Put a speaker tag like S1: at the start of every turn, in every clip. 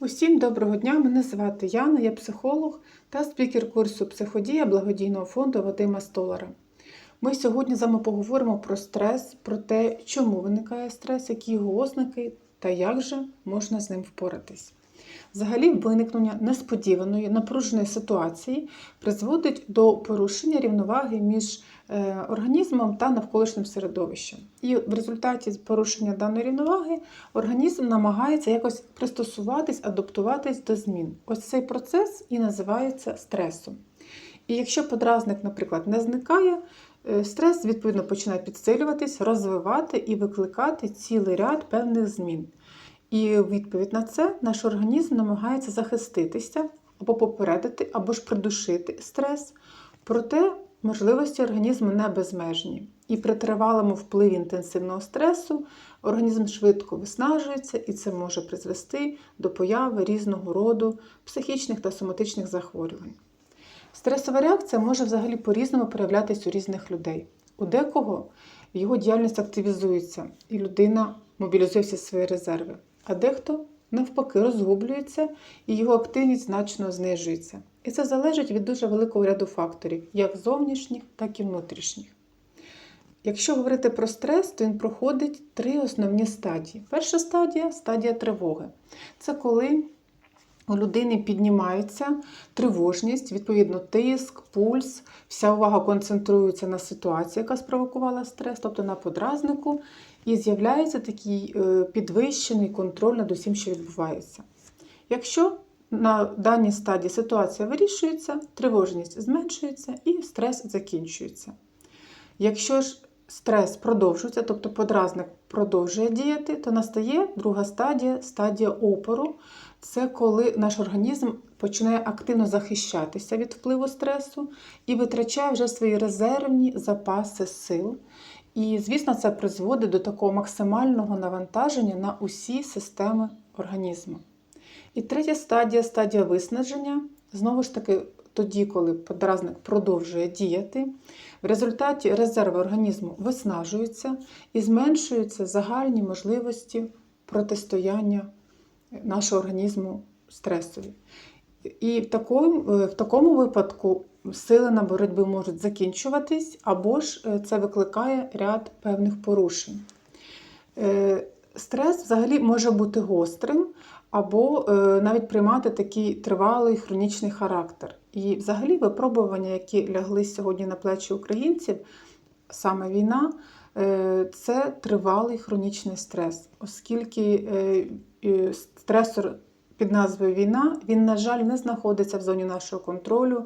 S1: Усім доброго дня! Мене звати Яна, я психолог та спікер курсу Психодія благодійного фонду Вадима Столара. Ми сьогодні з вами поговоримо про стрес, про те, чому виникає стрес, які його ознаки та як же можна з ним впоратись. Взагалі, виникнення несподіваної напруженої ситуації призводить до порушення рівноваги між е, організмом та навколишнім середовищем. І в результаті порушення даної рівноваги організм намагається якось пристосуватись, адаптуватись до змін. Ось цей процес і називається стресом. І якщо подразник, наприклад, не зникає, е, стрес відповідно починає підсилюватись, розвивати і викликати цілий ряд певних змін. І в відповідь на це наш організм намагається захиститися або попередити, або ж придушити стрес. Проте можливості організму не безмежні. І при тривалому впливі інтенсивного стресу організм швидко виснажується, і це може призвести до появи різного роду психічних та соматичних захворювань. Стресова реакція може взагалі по-різному проявлятися у різних людей. У декого його діяльність активізується, і людина мобілізує всі свої резерви, а дехто навпаки розгублюється і його активність значно знижується. І це залежить від дуже великого ряду факторів, як зовнішніх, так і внутрішніх. Якщо говорити про стрес, то він проходить три основні стадії. Перша стадія стадія тривоги. Це коли у людини піднімається тривожність, відповідно, тиск, пульс, вся увага концентрується на ситуації, яка спровокувала стрес, тобто на подразнику, і з'являється такий е, підвищений контроль над усім, що відбувається. Якщо на даній стадії ситуація вирішується, тривожність зменшується і стрес закінчується. Якщо ж стрес продовжується, тобто подразник продовжує діяти, то настає друга стадія стадія опору. Це коли наш організм починає активно захищатися від впливу стресу і витрачає вже свої резервні запаси сил. І, звісно, це призводить до такого максимального навантаження на усі системи організму. І третя стадія стадія виснаження. Знову ж таки, тоді, коли подразник продовжує діяти, в результаті резерви організму виснажуються і зменшуються загальні можливості протистояння нашого організму стресові. І в такому, в такому випадку сили на боротьби можуть закінчуватись, або ж е, це викликає ряд певних порушень. Е, стрес взагалі може бути гострим, або е, навіть приймати такий тривалий хронічний характер. І взагалі випробування, які лягли сьогодні на плечі українців, саме війна, це тривалий хронічний стрес, оскільки стресор під назвою Війна, він, на жаль, не знаходиться в зоні нашого контролю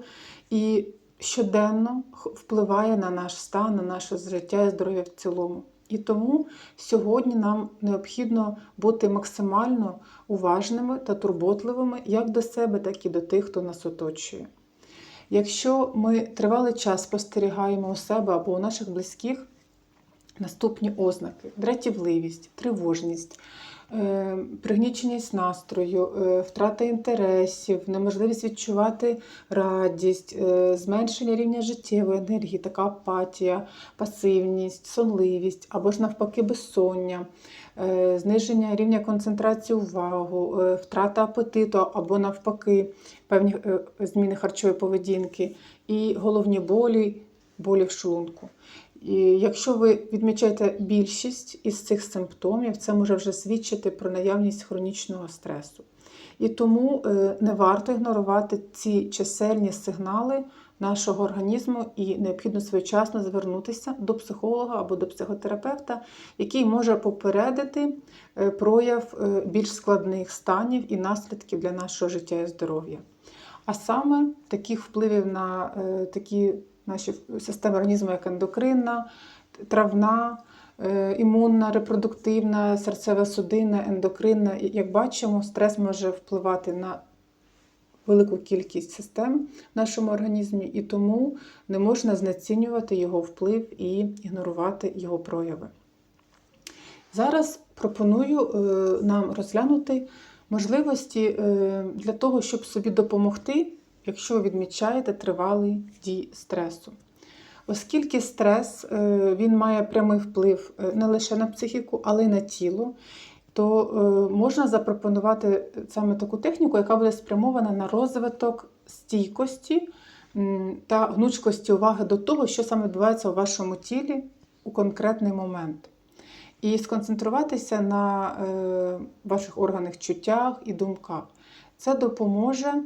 S1: і щоденно впливає на наш стан, на наше життя і здоров'я в цілому. І тому сьогодні нам необхідно бути максимально уважними та турботливими як до себе, так і до тих, хто нас оточує. Якщо ми тривалий час спостерігаємо у себе або у наших близьких наступні ознаки: дратівливість, тривожність, пригніченість настрою, е, втрата інтересів, неможливість відчувати радість, е, зменшення рівня життєвої енергії, така апатія, пасивність, сонливість або ж навпаки безсоння, зниження рівня концентрації увагу, втрата апетиту або навпаки певні зміни харчової поведінки, і головні болі, болі в шлунку. І якщо ви відмічаєте більшість із цих симптомів, це може вже свідчити про наявність хронічного стресу. І тому е, не варто ігнорувати ці чисельні сигнали нашого організму і необхідно своєчасно звернутися до психолога або до психотерапевта, який може попередити е, прояв е, більш складних станів і наслідків для нашого життя і здоров'я. А саме таких впливів на такі наші системи організму, як ендокринна, травна, е, імунна, репродуктивна, серцева судинна, ендокринна. Як бачимо, стрес може впливати на велику кількість систем в нашому організмі, і тому не можна знецінювати його вплив і ігнорувати його прояви. Зараз пропоную е, нам розглянути можливості е, для того, щоб собі допомогти якщо відмічаєте тривалий дій стресу. Оскільки стрес е, він має прямий вплив е, не лише на психіку, але й на тіло, то е, можна запропонувати саме таку техніку, яка буде спрямована на розвиток стійкості та гнучкості уваги до того, що саме відбувається у вашому тілі у конкретний момент. І сконцентруватися на ваших органах чуттях і думках. Це допоможе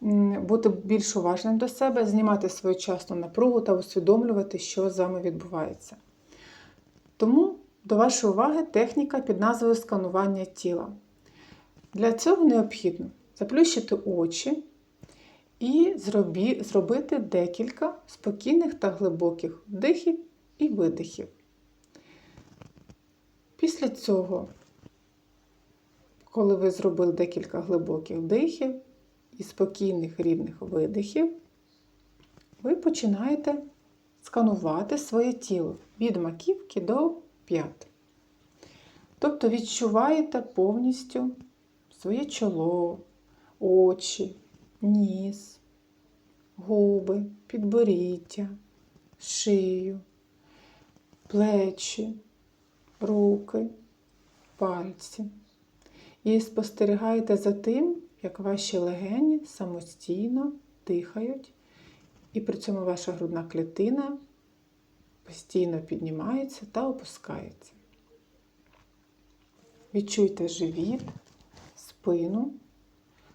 S1: бути більш уважним до себе, знімати своєчасну напругу та усвідомлювати, що з вами відбувається. Тому до вашої уваги техніка під назвою сканування тіла. Для цього необхідно заплющити очі і зробі, зробити декілька спокійних та глибоких вдихів і видихів. Після цього, коли ви зробили декілька глибоких вдихів і спокійних рівних видихів, ви починаєте сканувати своє тіло від маківки до п'ят. Тобто відчуваєте повністю своє чоло, очі, ніс, губи, підборіддя, шию, плечі, руки, пальці. І спостерігаєте за тим, як ваші легені самостійно дихають, і при цьому ваша грудна клітина постійно піднімається та опускається. Відчуйте живіт, спину,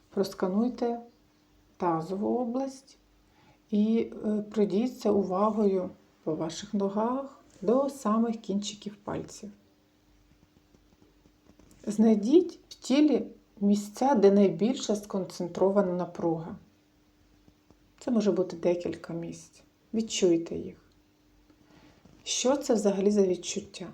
S1: проскануйте тазову область і е, пройдіться увагою по ваших ногах до самих кінчиків пальців. Знайдіть в тілі місця, де найбільша сконцентрована напруга. Це може бути декілька місць. Відчуйте їх. Що це взагалі за відчуття?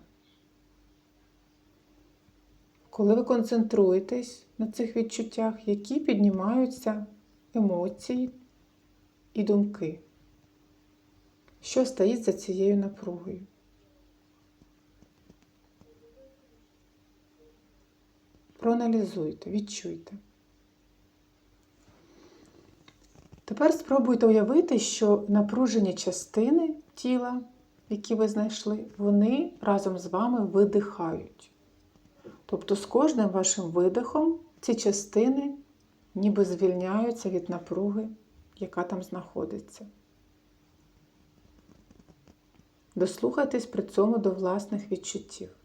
S1: Коли ви концентруєтесь на цих відчуттях, які піднімаються емоції і думки? Що стоїть за цією напругою? Проаналізуйте, відчуйте. Тепер спробуйте уявити, що напружені частини тіла, які ви знайшли, вони разом з вами видихають. Тобто з кожним вашим видихом ці частини ніби звільняються від напруги, яка там знаходиться. Дослухайтесь при цьому до власних відчуттів.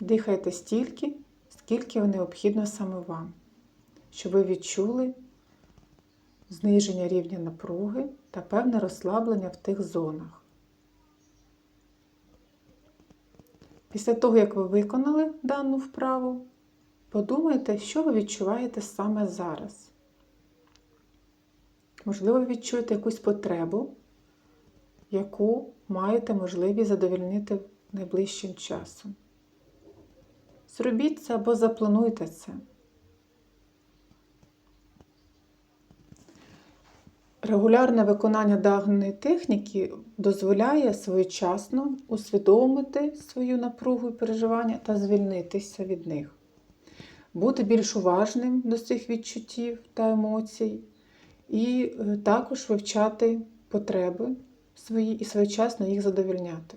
S1: Дихайте стільки, скільки необхідно саме вам, щоб ви відчули зниження рівня напруги та певне розслаблення в тих зонах. Після того, як ви виконали дану вправу, подумайте, що ви відчуваєте саме зараз. Можливо, ви відчуєте якусь потребу, яку маєте можливість задовольнити найближчим часом. Зробіть це або заплануйте це. Регулярне виконання даної техніки дозволяє своєчасно усвідомити свою напругу і переживання та звільнитися від них, бути більш уважним до цих відчуттів та емоцій, і е, також вивчати потреби свої і своєчасно їх задовільняти.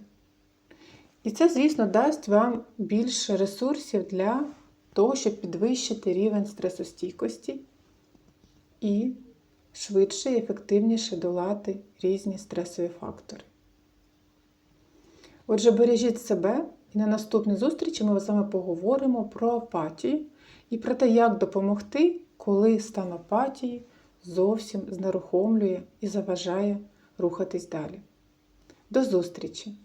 S1: І це, звісно, дасть вам більше ресурсів для того, щоб підвищити рівень стресостійкості і швидше і ефективніше долати різні стресові фактори. Отже, бережіть себе, і на наступній зустрічі ми з вами поговоримо про апатію і про те, як допомогти, коли стан апатії зовсім знерухомлює і заважає рухатись далі. До зустрічі!